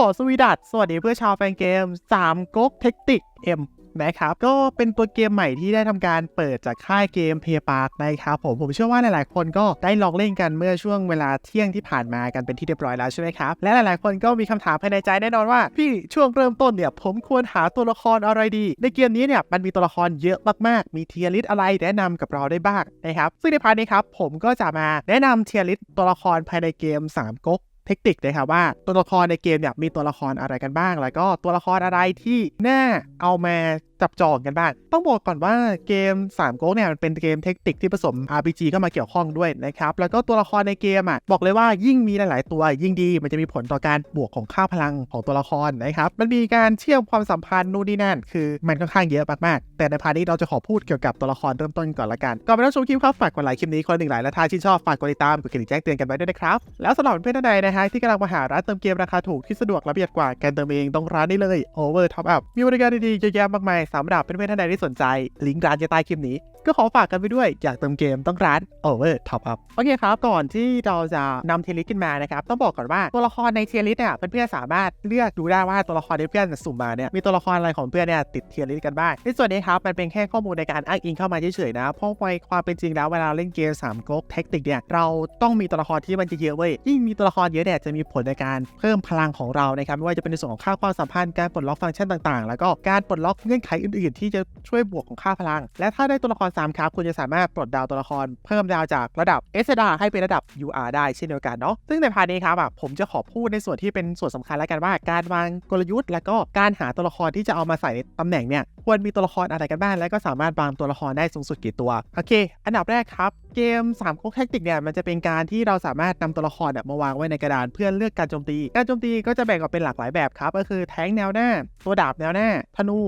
ขอสวีดัสสวัสดีเพื่อชาวแฟนเกม3ก๊กเทคติก M นะครับก็เป็นตัวเกมใหม่ที่ได้ทำการเปิดจากค่ายเกมเพย์ปาร์คนะครับผมผมเชื่อว่าหลายๆ คนก็ได้ลองเล่นกันเมื่อช่วงเวลาเที่ยงที่ผ่านมากันเป็นที่เรียบร้อยแล้วใช่ไหมครับ และหลายๆ คนก็มีคำถามภายในใจแน่นอนว่า พี่ช่วงเริ่มต้นเนี่ยผมควรหาตัวละครอะไรดี ในเกมนี้เนี่ยมันมีตัวละครเยอะมากๆ มีเทียริสอะไรแนะนำกับเราได้บ้างนะครับซึ่งในพาร์ทนี้ครับผมก็จะมาแนะนำเทียริสตัวละครภายในเกม3ก๊ก เทคนิคนะครับว่าตัวละครในเกมเนี่ยมีตัวละครอะไรกันบ้าง แล้วก็ตัวละครอะไรที่น่าเอามา จับจองกันบ้าง ต้องบอกก่อนว่าเกม3โก๊กเนี่ยมันเป็นเกมเทคนิคที่ผสม RPG เข้ามาเกี่ยวข้องด้วยนะครับ แล้วก็ตัวละครในเกมอะบอกเลยว่ายิ่งมีหลาย ๆ ตัวยิ่งดี มันจะมีผลต่อการบวกของค่าพลังของตัวละครนะครับ มันมีการเชื่อมความสัมพันธ์นู่นนี่นั่น คือมันค่อนข้างเยอะมากๆ แต่ในพาร์ทนี้เราจะขอพูดเกี่ยวกับตัวละครเริ่มต้นก่อนละกัน ก่อนไปรับชมคลิปครับฝากกดไลค์คลิปนี้คนหนึ่งไลค์และถ้าชื่นชอบฝากกดติดตามกดกระดิ่งแจ้งเตือนกันไว้ด้วยนะครับ แล้วสำหรับเพื่อนๆท่านใดนะฮะที่กำลังมาหาร้านเติมเกมราคาถูกที่สะดวกและประหยัดกว่าการเติมเองต้องร้านนี้เลย Over Top Up มีบริการดีๆเยอะแยะมากมายสามดาบเป็นเพื่อนท่านใดที่สนใจ ลิงก์ร้านจะใต้คลิปนี้ ก็ขอฝากกันไปด้วย อยากเติมเกมต้องร้าน Over Top Up โอเคครับ ก่อนที่เราจะนำเทลิสขึ้นมานะครับ ต้องบอกก่อนว่าตัวละครในเทียริสเนี่ยเพื่อนๆสามารถเลือกดูได้ว่าตัวละครที่เพื่อนสุ่มมาเนี่ยมีตัวละครอะไรของเพื่อนเนี่ยติดเทียริสกันบ้างในส่วนนี้ครับมันเป็นแค่ข้อมูลในการอ้างอิงเข้ามาเฉยๆนะเพราะในความเป็นจริงแล้วเวลาเล่นเกม3ก๊กเทคนิคเนี่ยเราต้องมีตัวละครที่มันเยอะเว้ยยิ่งมีตัวละครเยอะเนี่ยจะมีผลในการเพิ่มพลังของเรานะครับไม่ว่าจะเป็นในส่วนของค่าความสัมพันธ์การปลดล็อกฟังก์ชันต่างๆ แล้วก็การปลดล็อกเงื่อนไขอื่นๆ ที่จะช่วยบวกของค่าพลัง และถ้าได้ตัวละคร3ครับคุณจะสามารถปลดดาวตัวละครเพิ่มดาวจากระดับ s d r ให้เป็นระดับ UR ได้เช่นเดียวกันเนาะซึ่งในพาร์ทนี้ครับผมจะขอพูดในส่วนที่เป็นส่วนสำคัญแล้วกันว่าการวางกลยุทธ์ แล้วก็การหาตัวละครที่จะเอามาใส่ในตำแหน่งเนี่ยควรมีตัวละครอะไรกันบ้างและก็สามารถวางตัวละครได้สูงสุดกี่ตัวโอเค อันดับแรกครับเกม3ก๊กแทคติกเนี่ยมันจะเป็นการที่เราสามารถนำตัวละครมาวางไว้ในกระดานเพื่อเลือกการโจมตี การโจมตีก็จะแบ่งออกเป็นหลากหลายแบบครับก็คือแทงแนวหน้า ตัวดาบแนวหน้าธนู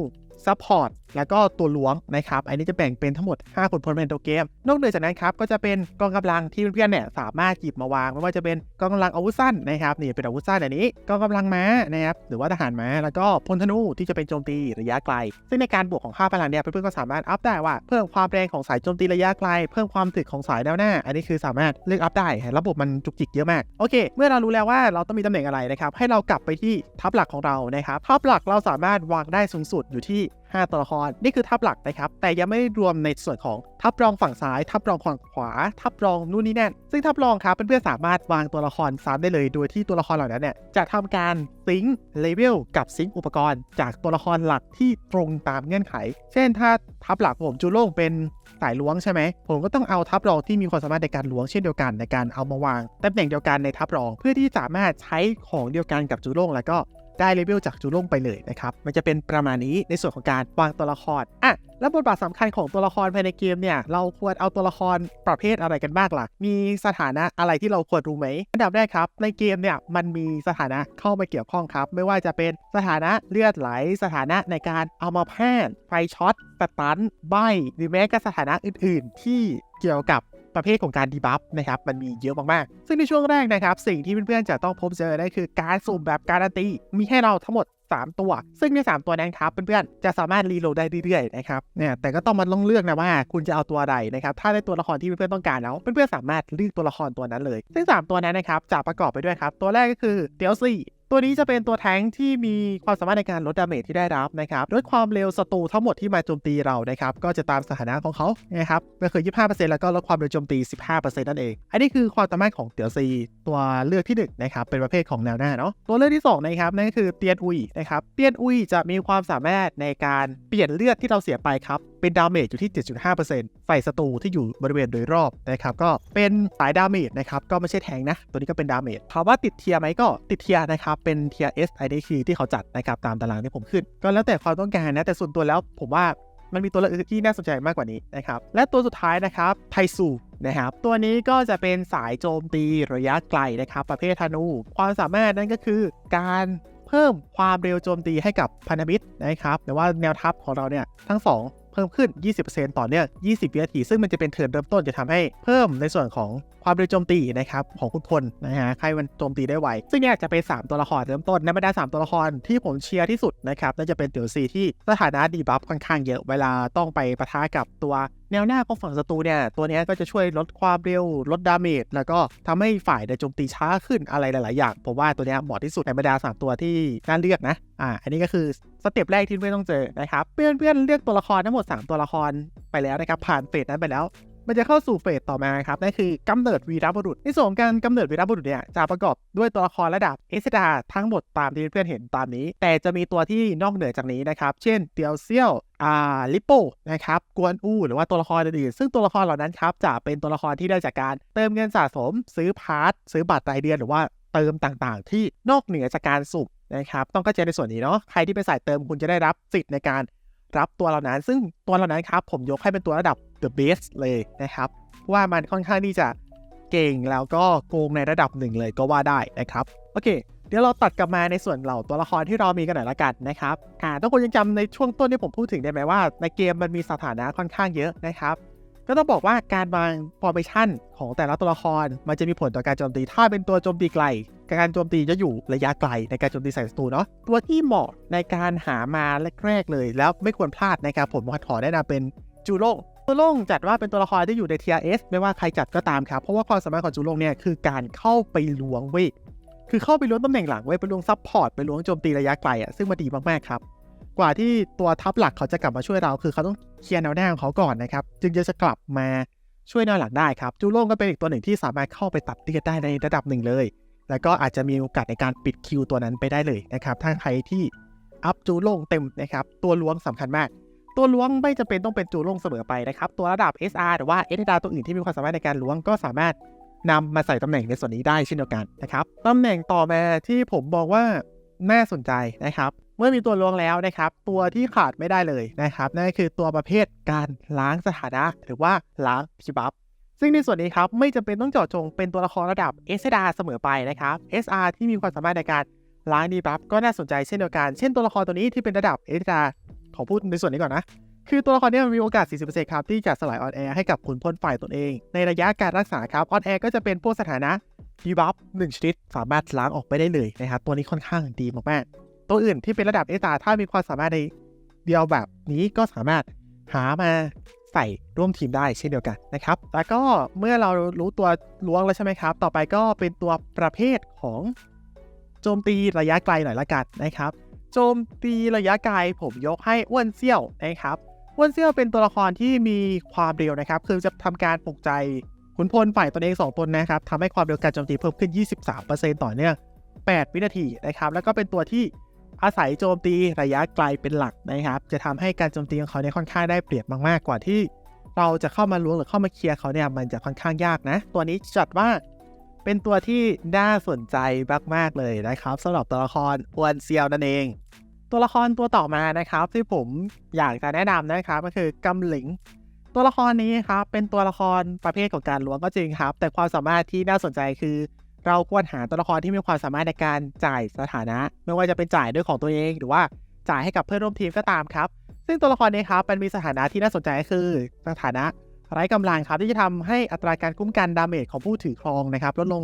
ซัพพอร์ต แล้วก็ตัวล้วงนะครับ อันนี้จะแบ่งเป็นทั้งหมด5ขุนพลภายในตัวเกม นอกเหนือจากนั้นครับ ก็จะเป็นกองกำลังที่เพื่อนๆเนี่ยสามารถหยิบมาวาง ไม่ว่าจะเป็นกองกำลังอาวุธสั้นนะครับนี่เป็นอาวุธสั้นอันนี้กองกำลังม้านะครับหรือว่าทหารม้าแล้วก็พลธนูที่จะเป็นโจมตีระยะไกล ซึ่งในการบวกของค่าพลังเนี่ยเพื่อนๆก็สามารถอัพได้ว่าเพิ่มความแรงของสายโจมตีระยะไกล เพิ่มความถึกของสายแนวหน้า อันนี้คือสามารถเลือกอัพได้ระบบมันจุกจิกเยอะมากโอเค เมื่อเรารู้แล้วว่าเราต้องมีตำแหน่งอะไรนะครับให้เรากลับไปที่ทัพหลักของเรานะครับทัพหลักเราสามารถวางได้สูงสุดอยู่ที่5 ตัวละคร นี่คือทัพหลักนะครับ แต่ยังไม่ได้รวมในส่วนของทัพรองฝั่งซ้าย ทัพรองฝั่งขวา ทัพรองนู่นนี่นั่น ซึ่งทัพรองครับเพื่อนๆสามารถวางตัวละครซ้ำได้เลย โดยที่ตัวละครเหล่านั้นเนี่ยจะทำการซิงค์เลเวลกับซิงค์อุปกรณ์ จากตัวละครหลักที่ตรงตามเงื่อนไข เช่นถ้าทัพหลักผมจูโล่งเป็นสายล้วงใช่ไหม ผมก็ต้องเอาทัพรองที่มีความสามารถในการล้วงเช่นเดียวกันในการเอามาวางตำแหน่งเดียวกันในทัพรอง เพื่อที่สามารถใช้ของเดียวกันกับจูโล่งแล้วก็ ได้เลเวลจากจูโล่งไปเลยนะครับ มันจะเป็นประมาณนี้ในส่วนของการวางตัวละครอะแล้วบทบาทสำคัญของตัวละครภายในเกมเนี่ยเราควรเอาตัวละครประเภทอะไรกันบ้างล่ะ มีสถานะอะไรที่เราควรรู้ไหมอันดับแรกครับในเกมเนี่ยมันมีสถานะเข้ามาเกี่ยวข้องครับ ไม่ว่าจะเป็นสถานะเลือดไหล สถานะในการเอามาแพทย์ไฟช็อตสตันใบหรือแม้กระทั่งสถานะอื่น ๆ ที่เกี่ยวกับ ประเภทของการดีบัฟนะครับมันมีเยอะมากๆ ซึ่งในช่วงแรกนะครับ สิ่งที่เพื่อนๆจะต้องพบเจอได้คือการสุ่มแบบการันตีมีให้เราทั้งหมด 3 ตัว ซึ่งใน 3 ตัวนั้นครับเพื่อนๆจะสามารถรีโหลดได้เรื่อยๆนะครับเนี่ยแต่ก็ต้องมาลองเลือกนะว่าคุณจะเอาตัวใดนะครับถ้าได้ตัวละครที่เพื่อนๆต้องการแล้วเพื่อนๆสามารถเลือกตัวละครตัวนั้นเลย ซึ่ง 3 ตัวนั้นนะครับจะประกอบไปด้วยครับตัวแรกก็คือเตียวซี่ ตัวนี้จะเป็นตัวแทงค์ที่มีความสามารถในการลดดาเมจที่ได้รับนะครับลดความเร็วศัตรูทั้งหมดที่มาโจมตีเรานะครับก็จะตามสถานะของเขานะครับก็คือ 25%แล้วก็ลดความเร็วโจมตี 15%นั่นเอง อันนี้คือความสามารถของเตียวซีตัวเลือกที่1นะครับเป็นประเภทของแนวหน้าเนาะตัวเลือกที่2นะครับนั่นก็คือเตียนอุยนะครับเตียนอุยจะมีความสามารถในการเปลี่ยนเลือดที่เราเสียไปครับเป็นดาเมจอยู่ที่ 7.5%ใส่ศัตรูที่อยู่บริเวณโดยรอบนะครับก็เป็นสายดาเมจนะครับก็ไม่ใช่แทงนะตัวนี้ก็เป็นดาเมจถามว่าติดเทียไหมก็ติดเทียนะครับเป็นเทียร์ S I D Q ที่เขาจัดนะครับตามตารางที่ผมขึ้น ก็แล้วแต่ความต้องการนะ แต่ส่วนตัวแล้วผมว่ามันมีตัวเลือกที่น่าสนใจมากกว่านี้นะครับ และตัวสุดท้ายนะครับไทซูนะครับ ตัวนี้ก็จะเป็นสายโจมตีระยะไกลนะครับ ประเภทธนู ความสามารถนั่นก็คือการเพิ่มความเร็วโจมตีให้กับพันธมิตรนะครับ แต่ว่าแนวทัพของเราเนี่ยทั้งสอง พิ่มขึ้น 20%ต่อเนื่อง 20 วินาที ซึ่งมันจะเป็นเทิร์นเริ่มต้นจะทำให้เพิ่มในส่วนของความเร็วโจมตีนะครับของคุณพลนะฮะใครมันโจมตีได้ไว ซึ่งเนี่ยจะเป็น 3 ตัวละครเริ่มต้นในบรรดา3ตัวละครที่ผมเชียร์ที่สุดนะครับน่าจะเป็นเตียวซีที่สถานะดีบัฟค่อนข้างเยอะเวลาต้องไปปะทะกับตัวแนวหน้าของฝั่งศัตรูเนี่ย ตัวนี้ก็จะช่วยลดความเร็ว ลดดาเมจ แล้วก็ทำให้ฝ่ายได้โจมตีช้าขึ้นอะไรหลาย ๆ อย่าง ผมว่าตัวนี้เหมาะที่สุดในบรรดาสามตัวที่น่าเลือกนะ อ่า อันนี้ก็คือสเต็ปแรกที่เพื่อนต้องเจอนะครับ เพื่อนเพื่อนๆเลือกตัวละครทั้งหมด 3 ตัวละครไปแล้วนะครับ ผ่านเฟสนั้นไปแล้ว มันจะเข้าสู่เฟสต่อมาครับนั่นคือกำเนิดวีรบุรุษในส่วนการกำเนิดวีรบุรุษเนี่ยจะประกอบด้วยตัวละครระดับเอสดาทั้งหมดตามที่เพื่อนๆเห็นตามนี้ แต่จะมีตัวที่นอกเหนือจากนี้นะครับ เช่นเตียวเซียวอ่าลิโปนะครับกวนอูหรือว่าตัวละครอื่นๆซึ่งตัวละครเหล่านั้นครับจะเป็นตัวละครที่ได้จากการเติมเงินสะสม ซื้อพาร์ทซื้อบัตรรายเดือนหรือว่าเติมต่างๆ ที่นอกเหนือจากการสุ่มนะครับต้องเข้าใจในส่วนนี้เนาะใครที่เป็นสายเติมคุณจะได้รับสิทธิ์ในการ รับตัวเหล่านั้น ซึ่งตัวเหล่านั้นครับผมยกให้เป็นตัวระดับ the best เลยนะครับว่ามันค่อนข้างที่จะเก่งแล้วก็โกงในระดับหนึ่งเลยก็ว่าได้นะครับโอเค เดี๋ยวเราตัดกลับมาในส่วนเหล่าตัวละครที่เรามีกันหน่อยละกันนะครับอ่าต้องคนยังจำในช่วงต้นที่ผมพูดถึงได้ไหมว่า ในเกมมันมีสถานะค่อนข้างเยอะนะครับ ก็ต้องบอกว่าการวาง formation ของแต่ละตัวละคร มันจะมีผลต่อการโจมตี ถ้าเป็นตัวโจมตีไกล การโจมตีจะอยู่ระยะไกลในการโจมตีใส่ศัตรูเนาะ ตัวที่เหมาะในการหามาแรกๆเลย แล้วไม่ควรพลาดนะครับผมขอแนะนำเป็นจูโล่จูโล่งจัดว่าเป็นตัวละครที่อยู่ใน TRS ไม่ว่าใครจัดก็ตามครับ เพราะว่าความสามารถของจูโล่งเนี่ยคือการเข้าไปล้วงเว้ยคือเข้าไปล้วงตำแหน่งหลังเว้ยไปล้วงซับพอร์ตไปล้วงโจมตีระยะไกลอะซึ่งมันดีมากๆครับ กว่าที่ตัวทัพหลักเขาจะกลับมาช่วยเรา คือเขาต้องเคลียร์แนวหน้าของเขาก่อนนะครับ จึงจะกลับมาช่วยแนวหลังได้ครับ จูโล่งก็เป็นอีกตัวหนึ่งที่สามารถเข้าไปตัดเลือดได้ในระดับหนึ่งเลย แล้วก็อาจจะมีโอกาสในการปิดคิวตัวนั้นไปได้เลยนะครับ ถ้าใครที่อัพจูโล่งเต็มนะครับ ตัวล้วงสำคัญมาก ตัวล้วงไม่จำเป็นต้องเป็นจูโล่งเสมอไปนะครับ ตัวระดับ SR หรือว่า s อ r ตัวอื่นที่มีความสามารถในการล้วงก็สามารถนำมาใส่ตำแหน่งในส่วนนี้ได้เช่นเดียวกันนะครับตำแหน่งต่อมาที่ผมบอกว่าน่าสนใจนะครับ เมื่อมีตัวล้วงแล้วนะครับ ตัวที่ขาดไม่ได้เลยนะครับนั่นก็คือตัวประเภทการล้างสถานะ หรือว่าล้างพิบัฟซึ่งในส่วนนี้ครับไม่จำเป็นต้องเจาะจงเป็นตัวละครระดับ SR เสมอไปนะครับ SR ที่มีความสามารถในการล้างดีบัฟก็น่าสนใจเช่นเดียวกันเช่นตัวละครตัวนี้ที่เป็นระดับ SR ขอพูดในส่วนนี้ก่อนนะ คือตัวละครนี้มันมีโอกาส 40%ครับที่จะสลายออนแอร์ให้กับขุนพลฝ่ายตนเอง ในระยะการรักษาครับออนแอร์ก็จะเป็นพวกสถานะดีบัฟหนึ่งชนิดสามารถล้างออกไปได้เลยนะครับตัวนี้ค่อนข้างดีมากๆ ตัวอื่นที่เป็นระดับเอตาถ้ามีความสามารถในเดียวแบบนี้ก็สามารถหามาใส่ร่วมทีมได้เช่นเดียวกันนะครับ แล้วก็เมื่อเรารู้ตัวล้วงแล้วใช่ไหมครับ ต่อไปก็เป็นตัวประเภทของโจมตีระยะไกลหน่อยละกันนะครับ โจมตีระยะไกลผมยกให้อ้วนเซี่ยวนะครับอ้วนเซี่ยวเป็นตัวละครที่มีความเร็วนะครับ คือจะทำการปลุกใจขุนพลฝ่ายตนเอง2ตนนะครับทำให้ความเร็วการโจมตีเพิ่มขึ้น 23%ต่อเนื่อง8วินาทีนะครับ แล้วก็เป็นตัวที่ อาศัยโจมตีระยะไกลเป็นหลักนะครับ จะทำให้การโจมตีของเขาเนี่ยค่อนข้างได้เปรียบมากๆกว่าที่ เราจะเข้ามาล้วงหรือเข้ามาเคลียร์เขาเนี่ยมันจะค่อนข้างยากนะ ตัวนี้จัดว่าเป็นตัวที่น่าสนใจมากๆเลยนะครับสำหรับตัวละครอวนเซียวนั่นเอง ตัวละครตัวต่อมานะครับ ที่ผมอยากจะแนะนำนะครับก็คือกำหลิง ตัวละครนี้ครับเป็นตัวละครประเภทของการล้วงก็จริงครับ แต่ความสามารถที่น่าสนใจคือ เราควรหาตัวละครที่มีความสามารถในการจ่ายสถานะ ไม่ว่าจะเป็นจ่ายด้วยของตัวเอง หรือว่าจ่ายให้กับเพื่อนร่วมทีมก็ตามครับ ซึ่งตัวละครนี้ครับมันมีสถานะที่น่าสนใจก็คือสถานะไร้กำลังครับที่จะทำให้อัตราการคุ้มกันดาเมจของผู้ถือครองนะครับลดลง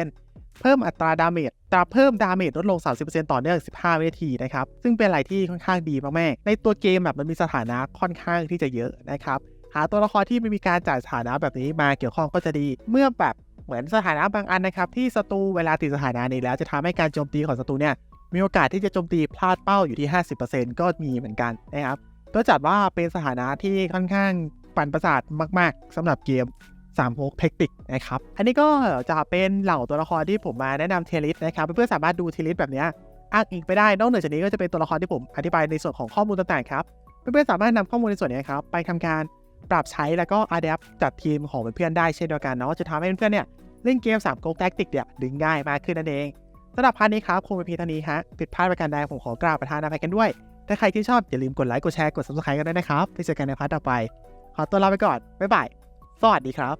30%เพิ่มอัตราดาเมจตราเพิ่มดาเมจลดลง 30%ต่อเนื่อง 15 วินาทีนะครับ ซึ่งเป็นอะไรที่ค่อนข้างดีมากๆ ในตัวเกมแบบมันมีสถานะค่อนข้างที่จะเยอะนะครับ หาตัวละครที่ไม่มีการจ่ายสถานะแบบนี้มาเกี่ยวข้องก็จะดี เมื่อแบบ เหมือนสถานะบางอันนะครับที่ศัตรูเวลาติดสถานะนี้แล้วจะทำให้การโจมตีของศัตรูเนี่ยมีโอกาสที่จะโจมตีพลาดเป้าอยู่ที่ 50%ก็มีเหมือนกันนะครับก็จัดว่าเป็นสถานะที่ค่อนข้างปั่นประสาทมาก ๆสำหรับเกม3 6 t ทคติกนะครับ อันนี้ก็จะเป็นเหล่าตัวละครที่ผมมาแนะนำเทลิสนะครับ เพื่อนๆสามารถดูเทลิสแบบนี้อ้างอิงไปได้ นอกเหนือจากนี้ก็จะเป็นตัวละครที่ผมอธิบายในส่วนของข้อมูลต่างๆครับ เพื่อนๆสามารถนำข้อมูลในส่วนนี้ครับไปทำการ ปรับใช้แล้วก็อัดแอปจัดทีมของเพื่อนๆได้เช่นเดียวกันเนาะจะทำให้เพื่อนๆเนี่ยเล่นเกม3 g o แท็กติกเนี่ยดึงง่ายมากขึ้นนั่นเองสำหรับพาร์ทนี้ครับคงเป็นเพียงเท่านี้ฮะผิดพลาดประการใดผมขอกราบประธานอภัยกันด้วย ถ้าใครที่ชอบอย่าลืมกดไลค์กดแชร์กด subscribe กันด้วยนะครับไปเจอกันในพาร์ทต่อไป ขอตัวลาไปก่อนบ๊ายบายสวัสดีครับ